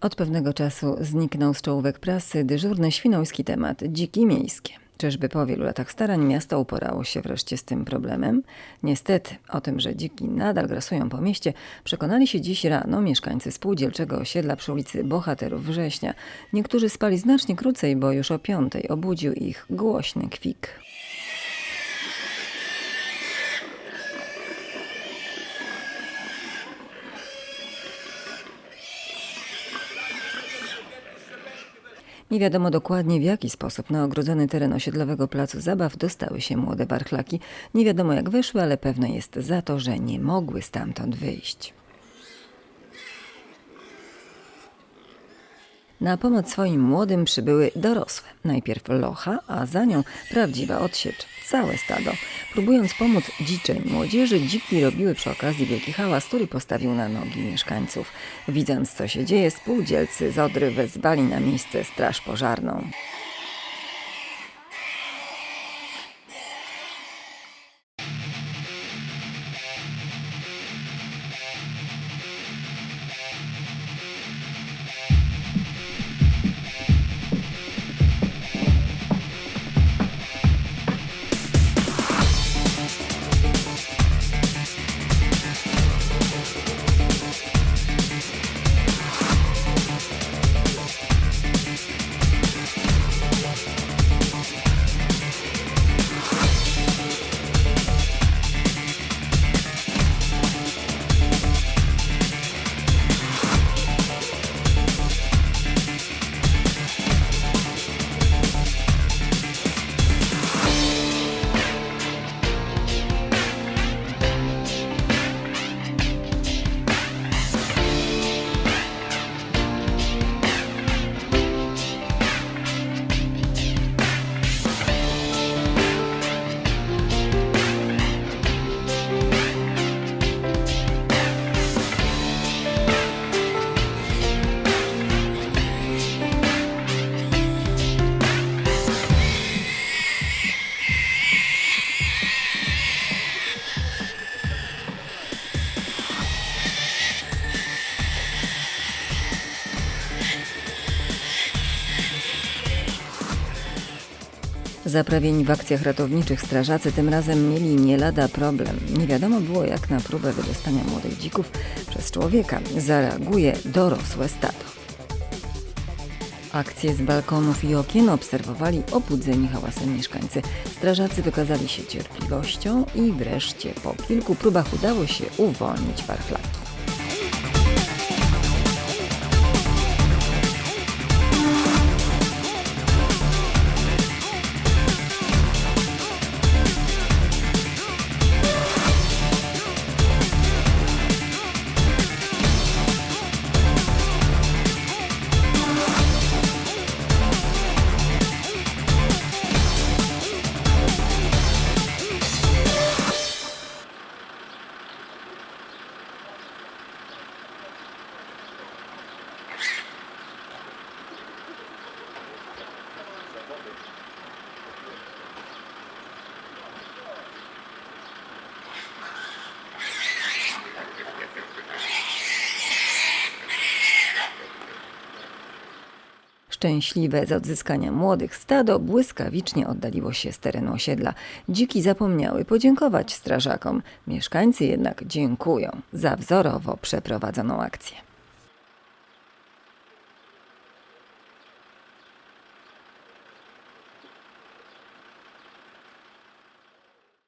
Od pewnego czasu zniknął z czołówek prasy dyżurny świnoujski temat dziki miejskie. Czyżby po wielu latach starań miasto uporało się wreszcie z tym problemem? Niestety, o tym, że dziki nadal grasują po mieście, przekonali się dziś rano mieszkańcy spółdzielczego osiedla przy ulicy Bohaterów Września. Niektórzy spali znacznie krócej, bo już o piątej obudził ich głośny kwik. Nie wiadomo dokładnie w jaki sposób na ogrodzony teren osiedlowego placu zabaw dostały się młode warchlaki. Nie wiadomo jak weszły, ale pewne jest za to, że nie mogły stamtąd wyjść. Na pomoc swoim młodym przybyły dorosłe. Najpierw locha, a za nią prawdziwa odsiecz. Całe stado. Próbując pomóc dziczej młodzieży, dziki robiły przy okazji wielki hałas, który postawił na nogi mieszkańców. Widząc co się dzieje, spółdzielcy z Odry wezwali na miejsce straż pożarną. Zaprawieni w akcjach ratowniczych strażacy tym razem mieli nie lada problem. Nie wiadomo było, jak na próbę wydostania młodych dzików przez człowieka zareaguje dorosłe stado. Akcje z balkonów i okien obserwowali obudzeni hałasem mieszkańcy. Strażacy wykazali się cierpliwością i wreszcie po kilku próbach udało się uwolnić warchlaki. Szczęśliwe z odzyskania młodych stado błyskawicznie oddaliło się z terenu osiedla. Dziki zapomniały podziękować strażakom. Mieszkańcy jednak dziękują za wzorowo przeprowadzoną akcję.